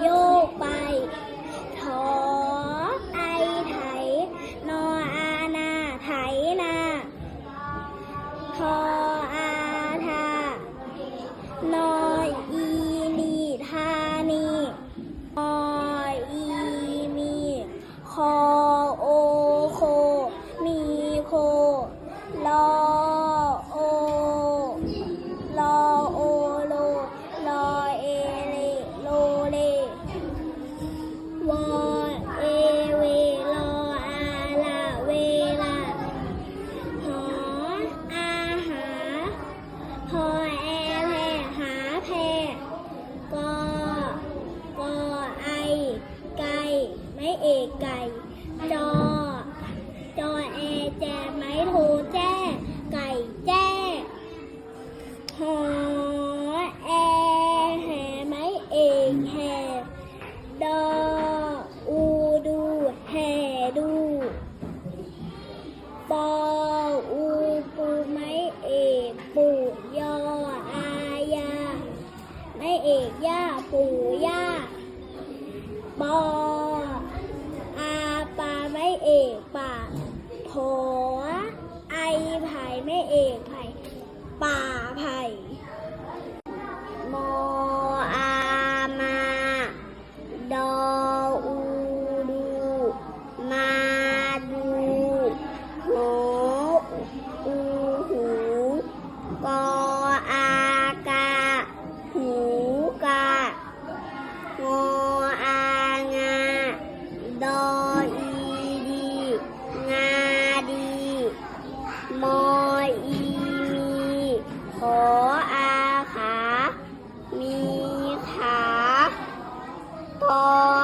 โยกไป ถอไอไถ นออานาไถนาทออาทานออีนีทานีออีมีคอโอโค มีโคลอ ไก่ไม่เอกไก่ จอ จอแอแจไม้โทแจ้ไก่แจ้หอแอแหไม้เอกแหดออูดูแห่ดูปออูปูไม่เอกปูยออายา ไม่เอกย่าปู่ย่า ปออาปาไม่เอกปาโผไอไผ่ไม่เอกไผ่ป่าไผ่ ขออาขา มีขาตอ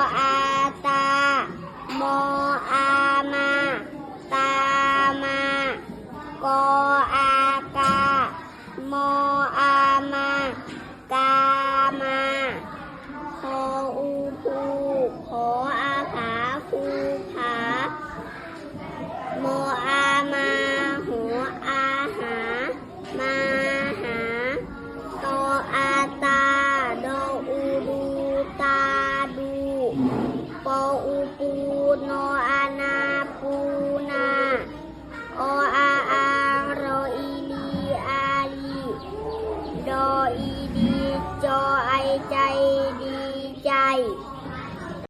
อูปูนออานาปูนาโออาอารออีลีอาลีโดออีดีจอไอใจ